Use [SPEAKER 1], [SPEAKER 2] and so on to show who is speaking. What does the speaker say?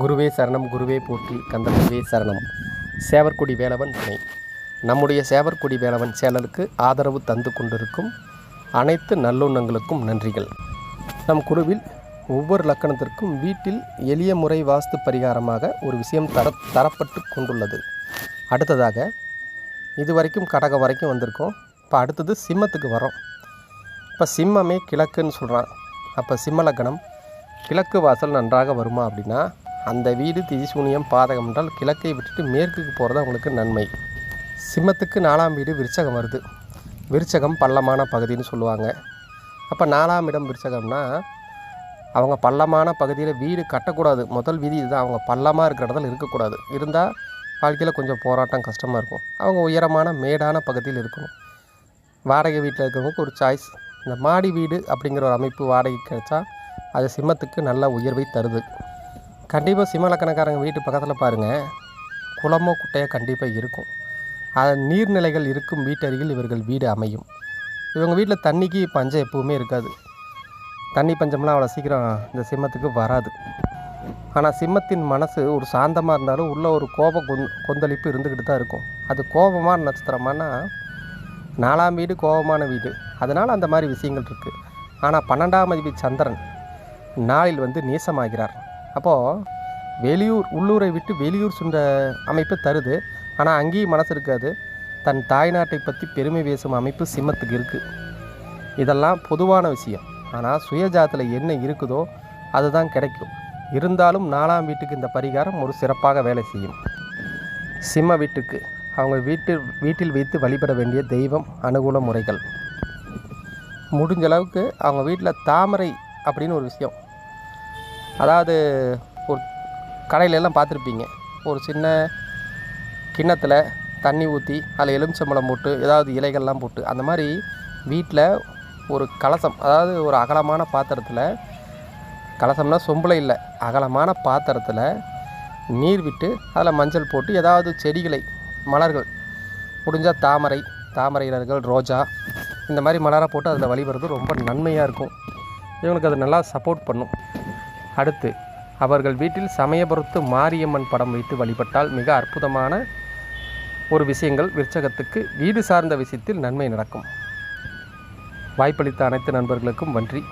[SPEAKER 1] குருவே சரணம் குருவே போற்றி கந்தகுருவே சரணம். சேவர்குடி வேலவன் துணை. நம்முடைய சேவர்குடி வேலவன் சேனலுக்கு ஆதரவு தந்து கொண்டிருக்கும் அனைத்து நல்லுண்ணங்களுக்கும் நன்றிகள். நம் குருவில் ஒவ்வொரு லக்கணத்திற்கும் வீட்டில் எளிய முறை வாஸ்து பரிகாரமாக ஒரு விஷயம் தர தரப்பட்டு கொண்டுள்ளது. அடுத்ததாக இதுவரைக்கும் கடகம் வரைக்கும் வந்திருக்கோம். இப்போ அடுத்தது சிம்மத்துக்கு வரோம் இப்போ சிம்மமே கிழக்குன்னு சொல்கிறான் அப்போ சிம்ம லக்கணம் கிழக்கு வாசல் நன்றாக வருமா அப்படின்னா அந்த வீடு திதிசூனியம் பாதகம் என்றால் கிழக்கை விட்டுட்டு மேற்குக்கு போகிறது அவங்களுக்கு நன்மை. சிம்மத்துக்கு நாலாம் வீடு விருச்சகம் வருது. விருச்சகம் பள்ளமான பகுதின்னு சொல்லுவாங்க. அப்போ நாலாம் இடம் விருச்சகம்னா அவங்க பள்ளமான பகுதியில் வீடு கட்டக்கூடாது. முதல் விதி இதுதான். அவங்க பள்ளமாக இருக்கிற இடத்துல இருக்கக்கூடாது. இருந்தால் வாழ்க்கையில் கொஞ்சம் போராட்டம் கஷ்டமாக இருக்கும். அவங்க உயரமான மேடான பகுதியில் இருக்கணும். வாடகை வீட்டில் இருக்கிறவங்களுக்கு ஒரு சாய்ஸ் இந்த மாடி வீடு அப்படிங்கிற ஒரு அமைப்பு வாடகை கிடைச்சா அது சிம்மத்துக்கு நல்ல உயர்வை தருது. கண்டிப்பாக சிம்மலக்கணக்காரங்க வீட்டு பக்கத்தில் பாருங்கள் குளமோ குட்டையோ கண்டிப்பாக இருக்கும். அது நீர்நிலைகள் இருக்கும் வீட்டருகில் இவர்கள் வீடு அமையும். இவங்க வீட்டில் தண்ணிக்கு பஞ்சம் எப்பவுமே இருக்காது. தண்ணி பஞ்சம்லாம் அவ்வளோ சீக்கிரம் இந்த சிம்மத்துக்கு வராது. ஆனால் சிம்மத்தின் மனசு ஒரு சாந்தமாக இருந்தாலும் உள்ள ஒரு கோப கொந் கொந்தளிப்பு இருந்துக்கிட்டு தான் இருக்கும். அது கோபமான நட்சத்திரமானா நாலாம் வீடு கோபமான வீடு. அதனால் அந்த மாதிரி விஷயங்கள் இருக்குது ஆனால் பன்னெண்டாம் அதிபதி சந்திரன் நாளில் வந்து நீசமாகிறார். அப்போது வெளியூர் உள்ளூரை விட்டு வெளியூர் சென்ற அமைப்பு தருது. ஆனால் அங்கேயும் மனசு இருக்காது. தன் தாய்நாட்டை பற்றி பெருமை பேசும் அமைப்பு சிம்மத்துக்கு இருக்குது இதெல்லாம் பொதுவான விஷயம். ஆனால் சுயஜாத்தில் என்ன இருக்குதோ அதுதான் கிடைக்கும். இருந்தாலும் நாலாம் வீட்டுக்கு இந்த பரிகாரம் ஒரு சிறப்பாக வேலை செய்யும். சிம்ம வீட்டுக்கு அவங்க வீட்டு வீட்டில் வைத்து வழிபட வேண்டிய தெய்வம் அனுகூல முறைகள். முடிஞ்ச அளவுக்கு அவங்க வீட்டில் தாமரை அப்படின்னு ஒரு விஷயம். அதாவது ஒரு கடையிலெல்லாம் பார்த்துருப்பீங்க. ஒரு சின்ன கிண்ணத்தில் தண்ணி ஊற்றி அதில் எலுமிச்சம்பழம் போட்டு ஏதாவது இலைகள்லாம் போட்டு அந்த மாதிரி வீட்டில் ஒரு கலசம் அதாவது ஒரு அகலமான பாத்திரத்தில் கலசம்னா சொம்பில் இல்லை அகலமான பாத்திரத்தில் நீர் விட்டு அதில் மஞ்சள் போட்டு ஏதாவது செடிகளை மலர்கள் முடிஞ்சால் தாமரை தாமரை இலர்கள் ரோஜா இந்த மாதிரி மலரை போட்டு அதில் வழிபடுறது ரொம்ப நன்மையாக இருக்கும். இவங்களுக்கு அது நல்லா சப்போர்ட் பண்ணும். அடுத்து அவர்கள் வீட்டில் சமயபுரத்து மாரியம்மன் படம் வைத்து வழிபட்டால் மிக அற்புதமான ஒரு விஷயங்கள் விற்சகத்துக்கு வீடு சார்ந்த விஷயத்தில் நன்மை நடக்கும். வாய்ப்பளித்த அனைத்து நண்பர்களுக்கும் நன்றி.